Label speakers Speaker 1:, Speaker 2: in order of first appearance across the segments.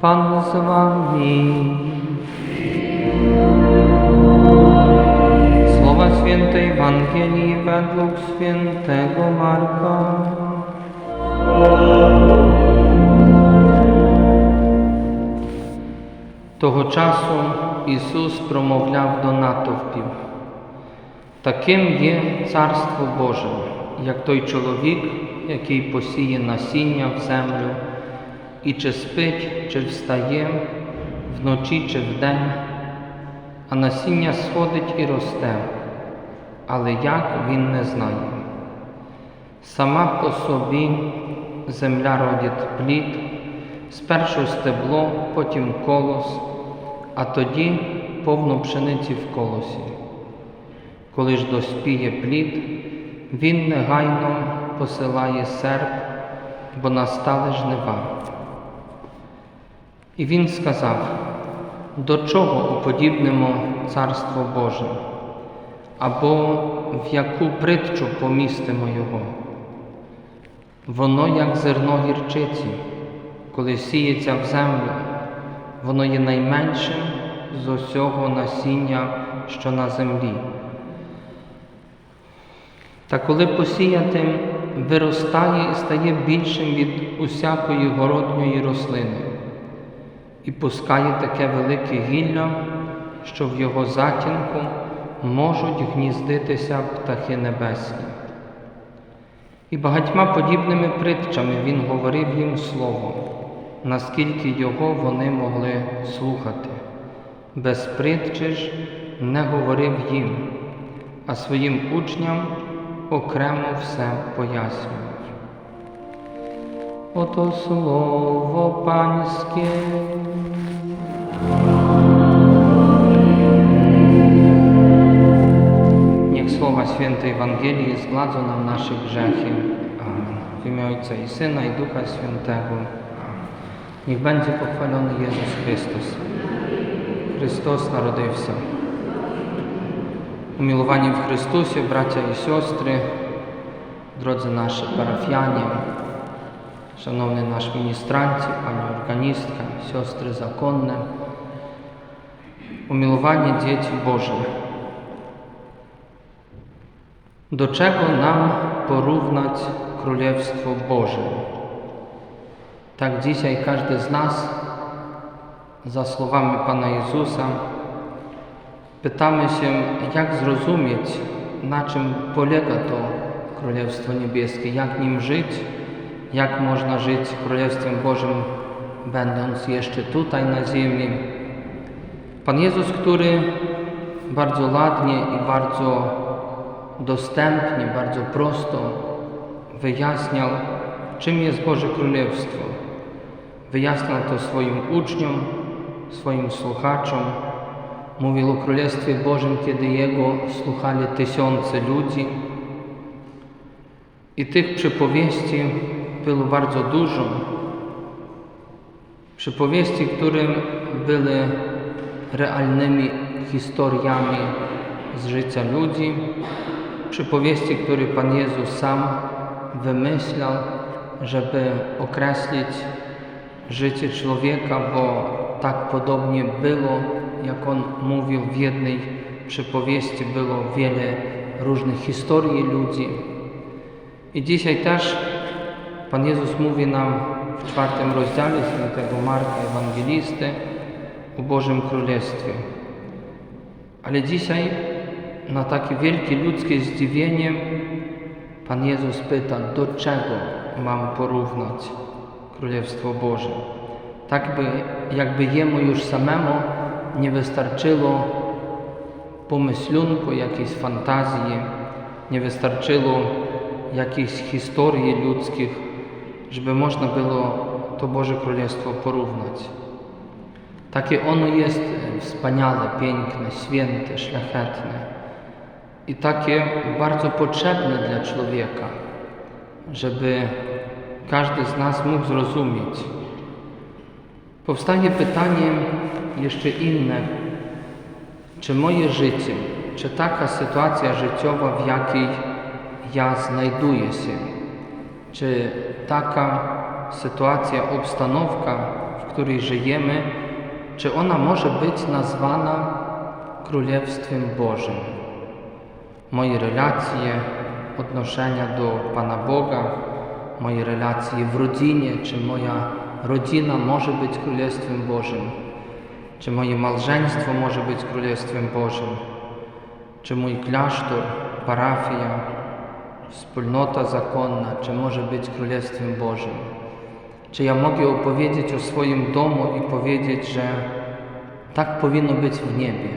Speaker 1: Пан з вами. Слова святої Евангелії ведлук святого Марка. Того часу Ісус промовляв до натовпів. Таким є Царство Боже, як той чоловік, який посіє насіння в землю і чи спить, чи встає, вночі чи вдень, а насіння сходить і росте, але як він не знає. Сама по собі земля родить плід, спершу стебло, потім колос, а тоді повно пшениці в колосі. Коли ж доспіє плід, він негайно посилає серп, бо настали жнива. І він сказав, до чого уподібнимо Царство Боже, або в яку притчу помістимо його. Воно як зерно гірчиці, коли сіється в землю, воно є найменшим з усього насіння, що на землі. Та коли посіятим виростає і стає більшим від усякої городньої рослини, і пускає таке велике гілля, що в його затінку можуть гніздитися птахи небесні. І багатьма подібними притчами він говорив їм слово, наскільки його вони могли слухати. Без притчі ж не говорив їм, а своїм учням окремо все пояснював. Ото слово панське. Niech słowa świętej Ewangelii zgładzą nam nasze grzechy. Amen. W imię Ojca i Syna i Ducha Świętego. Niech będzie pochwalony Jezus Chrystus. Chrystus narodził się. W Chrystusie, bracia i siostry, drodzy nasi parafianie, szanowny nasz ministranci, pani organistka, siostry zakonne, umiłowanie dzieci Bożych. Do czego nam porównać Królestwo Boże? Tak dzisiaj każdy z nas, za słowami Pana Jezusa, pytamy się, jak zrozumieć, na czym polega to Królestwo Niebieskie, jak nim żyć, jak można żyć Królestwem Bożym, będąc jeszcze tutaj na ziemi. Pan Jezus, który bardzo ładnie i bardzo dostępnie, bardzo prosto wyjaśniał, czym jest Boże Królestwo. Wyjaśniał to swoim uczniom, swoim słuchaczom. Mówił o Królestwie Bożym, kiedy Jego słuchali tysiące ludzi. I tych przypowieści było bardzo dużo. Przypowieści, które były realnymi historiami z życia ludzi, przypowieści, które Pan Jezus sam wymyślał, żeby określić życie człowieka, bo tak podobnie było, jak on mówił w jednej przypowieści, było wiele różnych historii ludzi. I dzisiaj też Pan Jezus mówi nam w czwartym rozdziale świętego Marka Ewangelisty o Bożym Królestwie. Ale dzisiaj na takie wielkie ludzkie zdziwienie Pan Jezus pyta, do czego mam porównać Królestwo Boże. Tak by, jakby Jemu już samemu nie wystarczyło pomyślunku, jakiejś fantazji, nie wystarczyło jakichś historii ludzkich, żeby można było to Boże Królestwo porównać. Takie ono jest wspaniale, piękne, święte, szlachetne i takie bardzo potrzebne dla człowieka, żeby każdy z nas mógł zrozumieć. Powstaje pytanie jeszcze inne, czy moje życie, czy taka sytuacja życiowa, w jakiej ja znajduję się, czy taka sytuacja, obstanowka, w której żyjemy, czy ona może być nazwana Królestwem Bożym? moje relacje, odnoszenia do Pana Boga, moje relacje w rodzinie, czy moja rodzina może być Królestwem Bożym, czy moje małżeństwo może być Królestwem Bożym, czy mój klasztor, parafia, wspólnota zakonna, czy może być Królestwem Bożym. Czy ja mogę opowiedzieć o swoim domu i powiedzieć, że tak powinno być w niebie?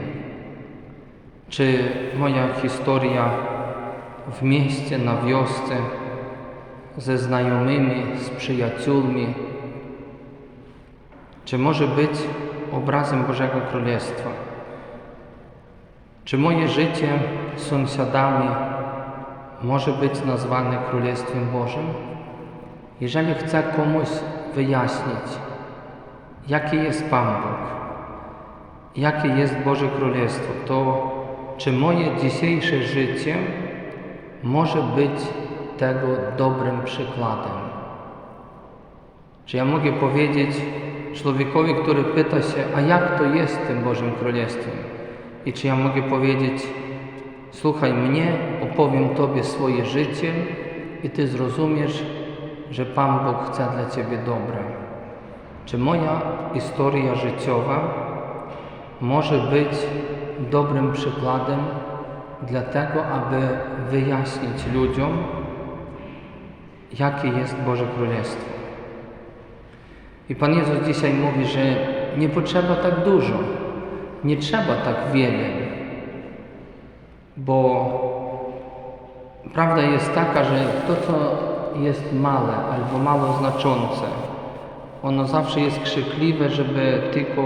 Speaker 1: Czy moja historia w mieście, na wiosce, ze znajomymi, z przyjaciółmi, czy może być obrazem Bożego Królestwa? Czy moje życie z sąsiadami może być nazwane Królestwem Bożym? Jeżeli chcę komuś wyjaśnić, jaki jest Pan Bóg, jakie jest Boże Królestwo, to czy moje dzisiejsze życie może być tego dobrym przykładem? Czy ja mogę powiedzieć człowiekowi, który pyta się, a jak to jest tym Bożym Królestwem? I czy ja mogę powiedzieć, słuchaj mnie, opowiem Tobie swoje życie i Ty zrozumiesz, że Pan Bóg chce dla Ciebie dobre. Czy moja historia życiowa może być dobrym przykładem dla tego, aby wyjaśnić ludziom, jakie jest Boże Królestwo? I Pan Jezus dzisiaj mówi, że nie potrzeba tak dużo, nie trzeba tak wiele, bo prawda jest taka, że to, co jest małe albo mało znaczące, ono zawsze jest krzykliwe, żeby tylko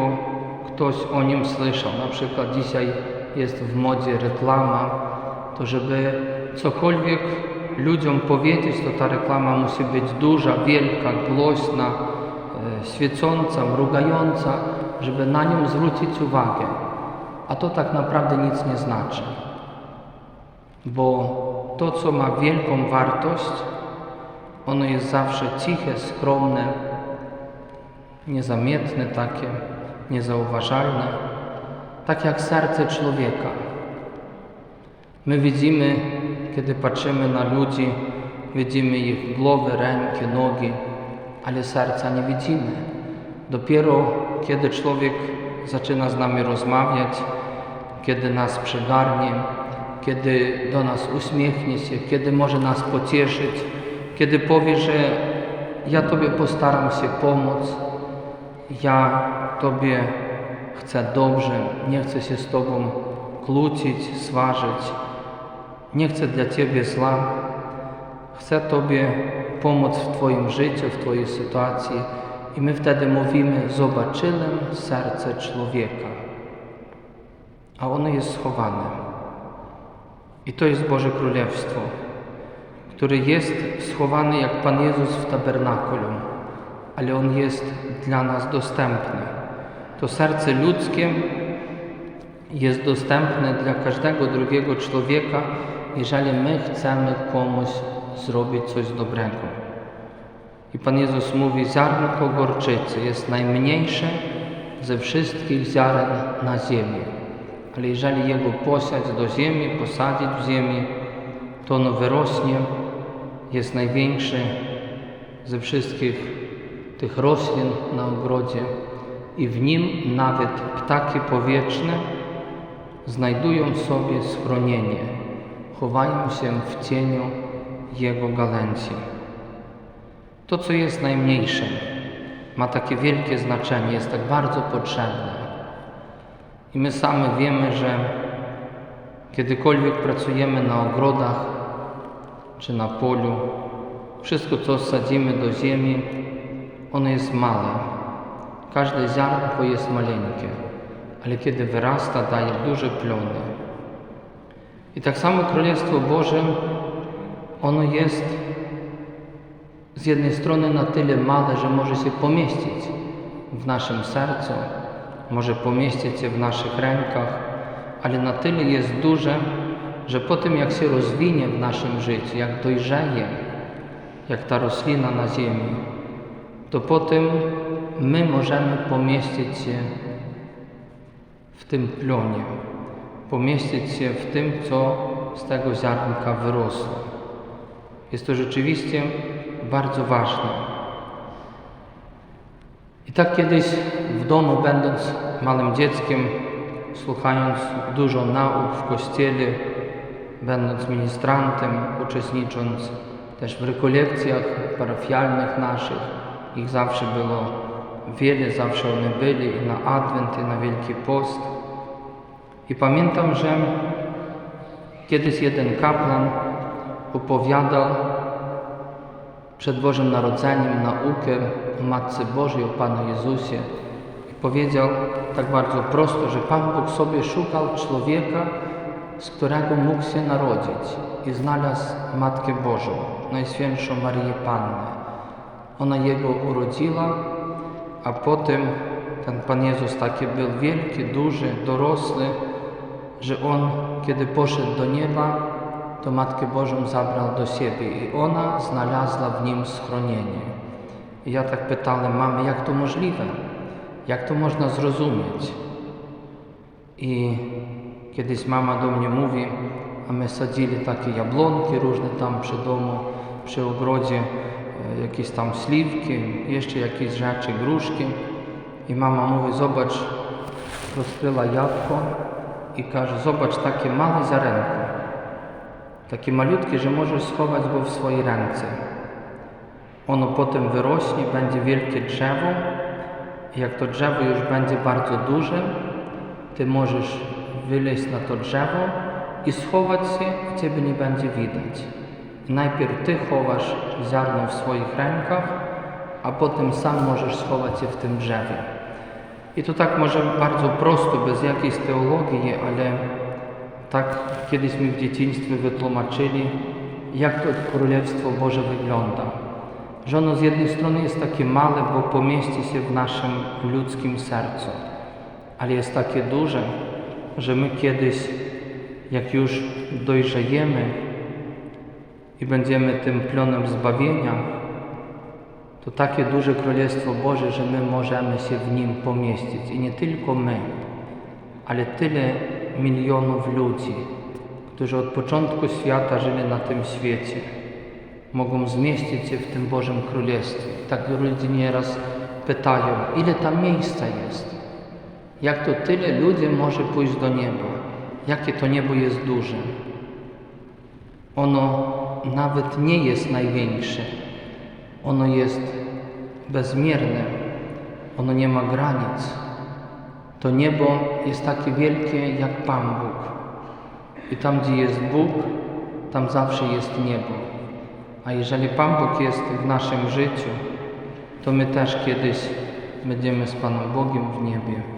Speaker 1: ktoś o nim słyszał. Na przykład dzisiaj jest w modzie reklama, to żeby cokolwiek ludziom powiedzieć, to ta reklama musi być duża, wielka, głośna, e, świecąca, mrugająca, żeby na nią zwrócić uwagę. A to tak naprawdę nic nie znaczy. Bo to, co ma wielką wartość, ono jest zawsze ciche, skromne, niezamietne takie, niezauważalne, tak jak serce człowieka. My widzimy, kiedy patrzymy na ludzi, widzimy ich głowy, ręki, nogi, ale serca nie widzimy. Dopiero kiedy człowiek zaczyna z nami rozmawiać, kiedy nas przygarnie, kiedy do nas uśmiechnie się, kiedy może nas pocieszyć, kiedy powie, że ja Tobie postaram się pomóc, ja Tobie chcę dobrze, nie chcę się z Tobą kłócić, sważyć, nie chcę dla Ciebie zła, chcę Tobie pomóc w Twoim życiu, w Twojej sytuacji i my wtedy mówimy, zobaczyłem serce człowieka, a ono jest schowane. I to jest Boże Królestwo, które jest schowany jak Pan Jezus w tabernakulum, ale On jest dla nas dostępny. To serce ludzkie jest dostępne dla każdego drugiego człowieka, jeżeli my chcemy komuś zrobić coś dobrego. I Pan Jezus mówi, ziarnko gorczycy jest najmniejsze ze wszystkich ziaren na ziemi. Ale jeżeli jego posiać do ziemi, posadzić w ziemi, to ono wyrośnie, jest największy ze wszystkich tych roślin na ogrodzie i w nim nawet ptaki powietrzne znajdują sobie schronienie, chowają się w cieniu jego gałęzi. To, co jest najmniejsze, ma takie wielkie znaczenie, jest tak bardzo potrzebne. I my sami wiemy, że kiedykolwiek pracujemy na ogrodach czy na polu, wszystko, co sadzimy do ziemi, ono jest małe. Każde ziarnko jest maleńkie, ale kiedy wyrasta, daje duże plony. I tak samo Królestwo Boże, ono jest z jednej strony na tyle małe, że może się pomieścić w naszym sercu, może pomieścić się w naszych rękach, ale na tyle jest duże, że po tym jak się rozwinie w naszym życiu, jak dojrzeje, jak ta roślina na ziemi, to potem my możemy pomieścić się w tym plonie, pomieścić się w tym, co z tego ziarnka wyrosło. Jest to rzeczywiście bardzo ważne. I tak kiedyś w domu, będąc małym dzieckiem, słuchając dużo nauk w kościele, będąc ministrantem, uczestnicząc też w rekolekcjach parafialnych naszych, ich zawsze było wiele, zawsze one byli i na Adwent, i na Wielki Post. I pamiętam, że kiedyś jeden kaplan opowiadał przed Bożym Narodzeniem naukę o Matce Bożej, o Panu Jezusie i powiedział tak bardzo prosto, że Pan Bóg sobie szukał człowieka, z którego mógł się narodzić i znalazł Matkę Bożą, Najświętszą Marię Pannę. Ona Jego urodziła, a potem ten Pan Jezus taki był wielki, duży, dorosły, że On, kiedy poszedł do nieba, to Matkę Bożą zabrał do siebie i ona znalazła w nim schronienie. I ja tak pytałem mamy, jak to możliwe? Jak to można zrozumieć? I kiedyś mama do mnie mówi, a my sadzili takie jabłonki różne tam przy domu, przy ogrodzie, e, jakieś tam śliwki, jeszcze jakieś rzeczy, gruszki. I mama mówi, zobacz, rozkryła jabłko i każe, zobacz, takie małe ziarenko, takie malutkie, że możesz schować go w swojej ręce. Ono potem wyrośnie, będzie wielkie drzewo i jak to drzewo już będzie bardzo duże, ty możesz wyleźć na to drzewo i schować się i ciebie nie będzie widać. Najpierw ty chowasz ziarno w swoich rękach, a potem sam możesz schować je w tym drzewie. I to tak może bardzo prosto, bez jakiejś teologii, ale tak kiedyś mi w dzieciństwie wytłumaczyli, jak to Królestwo Boże wygląda. Że ono z jednej strony jest takie małe, bo pomieści się w naszym ludzkim sercu, ale jest takie duże, że my kiedyś, jak już dojrzejemy i będziemy tym plonem zbawienia, to takie duże Królestwo Boże, że my możemy się w nim pomieścić. I nie tylko my, ale tyle milionów ludzi, którzy od początku świata żyli na tym świecie, mogą zmieścić się w tym Bożym Królestwie. Tak ludzie nieraz pytają, ile tam miejsca jest? Jak to tyle ludzi może pójść do nieba? Jakie to niebo jest duże? Ono nawet nie jest największe. Ono jest bezmierne. Ono nie ma granic. To niebo jest takie wielkie jak Pan Bóg. I tam, gdzie jest Bóg, tam zawsze jest niebo. A jeżeli Pan Bóg jest w naszym życiu, to my też kiedyś będziemy z Panem Bogiem w niebie.